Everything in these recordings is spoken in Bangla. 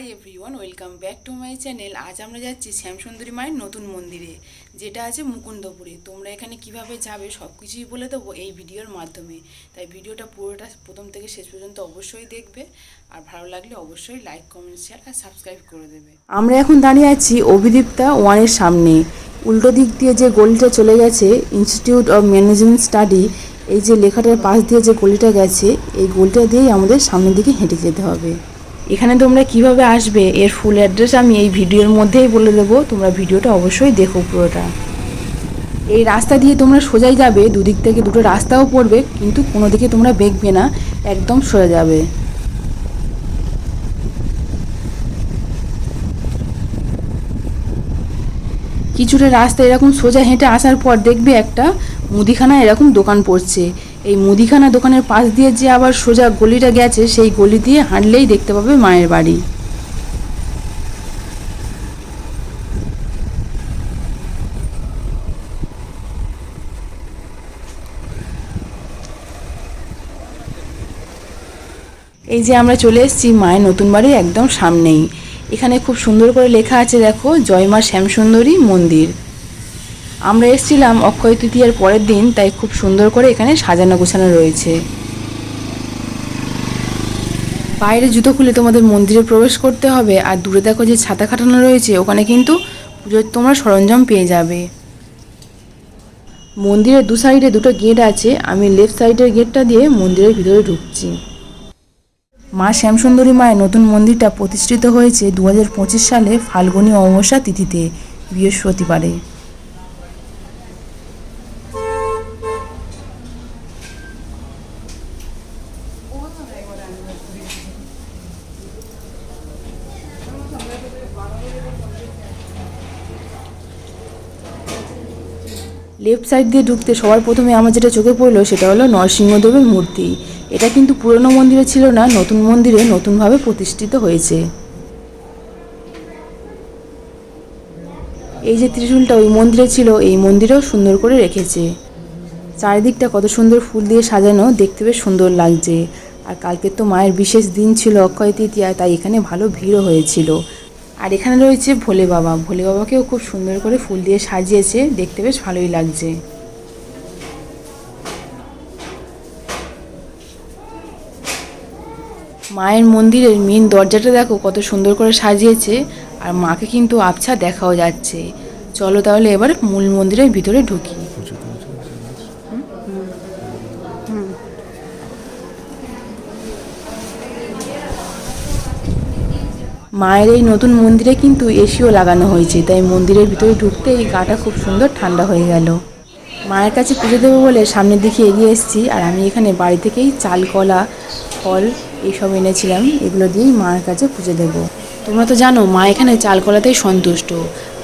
Hi everyone welcome back to my channel আজ আমরা যাচ্ছি শ্যামসুন্দরী মায়ের নতুন মন্দিরে, যেটা আছে মুকুন্দপুরে। তোমরা এখানে কীভাবে যাবে সব কিছুই বলে দেবো এই ভিডিওর মাধ্যমে। তাই ভিডিওটা পুরোটা প্রথম থেকে শেষ পর্যন্ত অবশ্যই দেখবে। আর ভালো লাগলে অবশ্যই লাইক কমেন্ট শেয়ার আর সাবস্ক্রাইব করে দেবে। আমরা এখন দাঁড়িয়ে আছি অভিদীপ্তা ওয়ানের সামনে। উল্টো দিক দিয়ে যে গলিটা চলে গেছে ইনস্টিটিউট অফ ম্যানেজমেন্ট স্টাডি এই যে লেখাটার পাশ দিয়ে যে গলিটা গেছে, এই গলিটা দিয়েই আমাদের সামনের দিকে হেঁটে যেতে হবে। এখানে তোমরা কীভাবে আসবে? এর ফুল অ্যাড্রেস আমি এই ভিডিওর মধ্যেই বলে দেবো। তোমরা ভিডিওটা অবশ্যই দেখো পুরোটা। এই রাস্তা দিয়ে তোমরা সোজাই যাবে। দুদিক থেকে দুটো রাস্তাও পড়বে, কিন্তু কোনো দিকে তোমরা বেঁকবে না। একদম সোজা যাবে। কিছুটা রাস্তা এরকম সোজা হেঁটে আসার পর দেখবে একটা মুদিখানা এরকম দোকান পড়ছে। এই মুদিখানা দোকানের পাশ দিয়ে যে আবার সোজা গলিটা গেছে, সেই গলি দিয়ে হাঁটলেই দেখতে পাবে মায়ের বাড়ি। এই যে আমরা চলে এসেছি মায়ের নতুন বাড়ির একদম সামনেই। এখানে খুব সুন্দর করে লেখা আছে, দেখো, জয় মা শ্যামসুন্দরী মন্দির। আমরা এসেছিলাম অক্ষয় তৃতীয়ার পরের দিন, তাই খুব সুন্দর করে এখানে সাজানো গোছানো রয়েছে। বাইরে জুতো খুলে তোমাদের মন্দিরে প্রবেশ করতে হবে, আর দূরে দেখো যে ছাতা খাটানো রয়েছে, ওখানে কিন্তু পুজোর তোমরা সরঞ্জাম পেয়ে যাবে। মন্দিরের দু সাইডে দুটো গেট আছে, আমি লেফট সাইডের গেটটা দিয়ে মন্দিরের ভিতরে ঢুকছি। মা শ্যামসুন্দরী মায়ের নতুন মন্দিরটা প্রতিষ্ঠিত হয়েছে দু হাজার পঁচিশ সালে ফাল্গুনী অমাবস্যা তিথিতে, বৃহস্পতিবারে। লেফট সাইড দিয়ে ঢুকতে সবার প্রথমে আমার যেটা চোখে পড়ল সেটা হলো নরসিংহদেবের মূর্তি। এটা কিন্তু পুরনো মন্দিরে ছিল না, নতুন মন্দিরে নতুনভাবে প্রতিষ্ঠিত হয়েছে। এই যে ত্রিশূলটা ওই মন্দিরে ছিল, এই মন্দিরেও সুন্দর করে রেখেছে। চারিদিকটা কত সুন্দর ফুল দিয়ে সাজানো, দেখতে বেশ সুন্দর লাগছে। আর কালকে তো মায়ের বিশেষ দিন ছিল অক্ষয় তৃতীয়া তাই এখানে ভালো ভিড়ও হয়েছিল। আর এখানে রয়েছে ভোলে বাবা। ভোলে বাবাকেও খুব সুন্দর করে ফুল দিয়ে সাজিয়েছে। দেখতে বেশ ভালোই লাগছে। মায়ের মন্দিরের মেন দরজাটা দেখো, কত সুন্দর করে সাজিয়েছে। আর মাকে কিন্তু আবছা দেখাও যাচ্ছে। চলো তাহলে এবার মূল মন্দিরের ভিতরে ঢুকি। মায়ের এই নতুন মন্দিরে কিন্তু এসিও লাগানো হয়েছে, তাই মন্দিরের ভিতরে ঢুকতে এই গাটা খুব সুন্দর ঠান্ডা হয়ে গেল। মায়ের কাছে পুজো দেবো বলে সামনের দিকে এগিয়ে এসেছি, আর আমি এখানে বাড়ি থেকেই চাল, কলা, ফল এইসব এনেছিলাম, এগুলো দিয়েই মায়ের কাছে পুজো দেবো। তোমরা তো জানো, মা এখানে চাল, কলাতেই সন্তুষ্ট,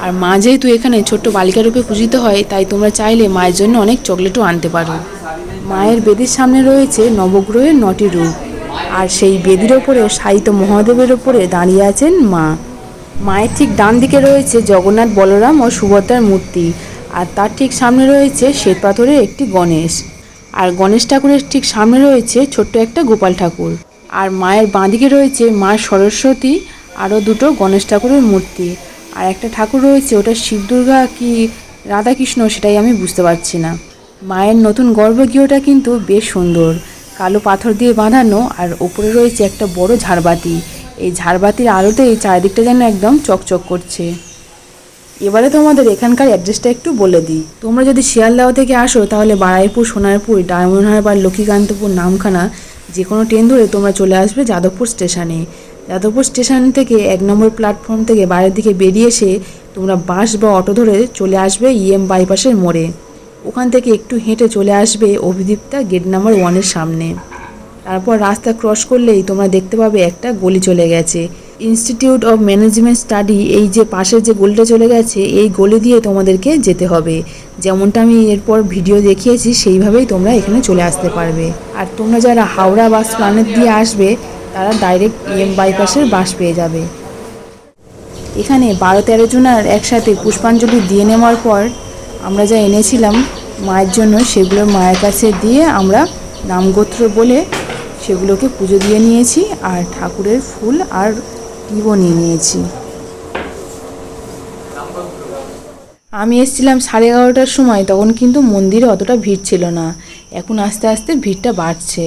আর মা যেহেতু এখানে ছোট্ট বালিকা রূপে পূজিত হয়, তাই তোমরা চাইলে মায়ের জন্য অনেক চকলেটও আনতে পারো। মায়ের বেদির সামনে রয়েছে নবগ্রহের নটি রূপ আর সেই বেদির ওপরে সাহিত্য মহাদেবের ওপরে দাঁড়িয়ে আছেন মা। মায়ের ঠিক ডান দিকে রয়েছে জগন্নাথ বলরাম ও সুভদ্রার মূর্তি, আর তার ঠিক সামনে রয়েছে শ্বেত পাথরের একটি গণেশ। আর গণেশ ঠাকুরের ঠিক সামনে রয়েছে ছোট্ট একটা গোপাল ঠাকুর। আর মায়ের বাঁদিকে রয়েছে মা সরস্বতী, আরও দুটো গণেশ ঠাকুরের মূর্তি। আর একটা ঠাকুর রয়েছে, ওটা শিব দুর্গা কি রাধাকৃষ্ণ সেটাই আমি বুঝতে পারছি না। মায়ের নতুন গর্ভগৃহটা কিন্তু বেশ সুন্দর। কালো পাথর দিয়ে বাঁধানো আর ওপরে রয়েছে একটা বড় ঝাড়বাতি। এই ঝাড়বাতির আলোতে এই চারিদিকটা যেন একদম চকচক করছে। এবারে তোমাদের এখানকার অ্যাড্রেসটা একটু বলে দিই। তোমরা যদি শিয়ালদাহ থেকে আসো, তাহলে বারাইপুর, সোনারপুর, ডায়মন্ড হারবার, লক্ষ্মীকান্তপুর, নামখানা যে কোনো ট্রেন ধরে তোমরা চলে আসবে যাদবপুর স্টেশনে। যাদবপুর স্টেশন থেকে এক নম্বর প্ল্যাটফর্ম থেকে বাইরের দিকে বেরিয়ে এসে তোমরা বাস বা অটো ধরে চলে আসবে ইএম বাইপাসের মোড়ে। ওখান থেকে একটু হেঁটে চলে আসবে অভিদীপ্তা গেট নাম্বার ওয়ানের সামনে। তারপর রাস্তা ক্রস করলেই তোমরা দেখতে পাবে একটা গলি চলে গেছে। ইনস্টিটিউট অফ ম্যানেজমেন্ট স্টাডি এই যে পাশের যে গলিটা চলে গেছে, এই গলি দিয়ে তোমাদেরকে যেতে হবে। যেমনটা আমি এরপর ভিডিও দেখিয়েছি, সেইভাবেই তোমরা এখানে চলে আসতে পারবে। আর তোমরা যারা হাওড়া বাস প্ল্যানেট দিয়ে আসবে, তারা ডাইরেক্ট ইএম বাইপাসের বাস পেয়ে যাবে। এখানে বারো তেরো জনার একসাথে পুষ্পাঞ্জলি দিয়ে নেওয়ার পর আমরা যা এনেছিলাম মায়ের জন্য সেগুলো মায়ের কাছে দিয়ে আমরা নামগোত্র বলে সেগুলোকে পুজো দিয়ে নিয়েছি আর ঠাকুরের ফুল আর টিপও নিয়ে নিয়েছি। আমি এসেছিলাম সাড়ে এগারোটার সময়, তখন কিন্তু মন্দিরে অতটা ভিড় ছিল না। এখন আস্তে আস্তে ভিড়টা বাড়ছে।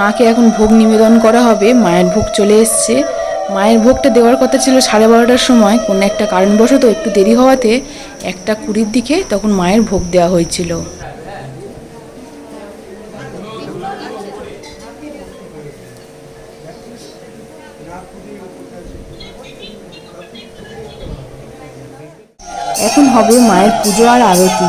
মাকে এখন ভোগ নিবেদন করা হবে, মায়ের ভোগ চলে এসছে। মায়ের ভোগটা দেওয়ার কথা ছিল সাড়ে বারোটার সময়, কোনো একটা কারণবশত একটু দেরি হওয়াতে একটা কুড়ির দিকে তখন মায়ের ভোগ দেওয়া হয়েছিল। এখন হবে মায়ের পুজো আর আরতি।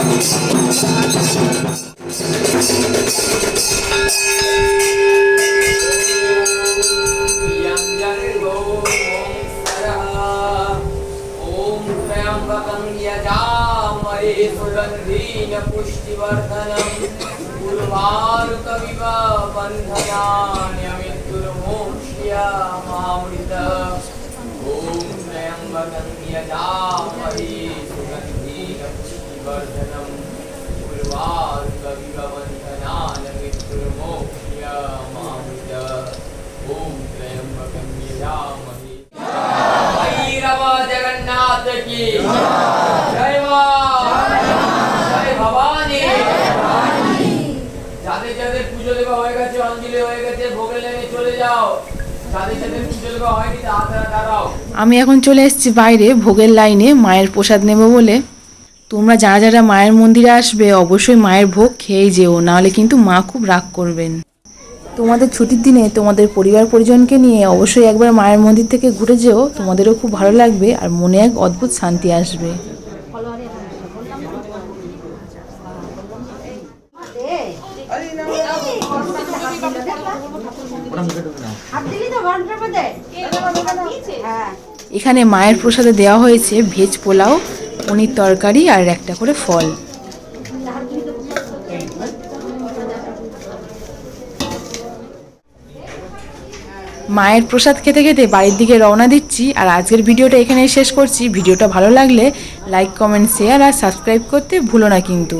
बन्धनान्यमित्तुर्मोक्ष्यमामृत ॐ त्र्यम्बकं यजामहे আমি এখন চলে এসেছি বাইরে, ভোগের লাইনে, মায়ের প্রসাদ নেব বলে। তোমরা যারা যারা মায়ের মন্দিরে আসবে, অবশ্যই মায়ের ভোগ খেয়ে যেও, নাহলে কিন্তু মা খুব রাগ করবেন। তোমাদের ছুটির দিনে তোমাদের পরিবার পরিজনকে নিয়ে অবশ্যই একবার মায়ের মন্দির থেকে ঘুরে যেও, তোমাদেরও খুব ভালো লাগবে আর মনে এক অদ্ভুত শান্তি আসবে। এখানে মায়ের প্রসাদে দেওয়া হয়েছে ভেজ পোলাও, পনির তরকারি আর একটা করে ফল। মায়ের প্রসাদ খেতে খেতে বাড়ির দিকে রওনা দিচ্ছি আর আজকের ভিডিওটা এখানেই শেষ করছি। ভিডিওটা ভালো লাগলে লাইক কমেন্ট শেয়ার আর সাবস্ক্রাইব করতে ভুলো না কিন্তু।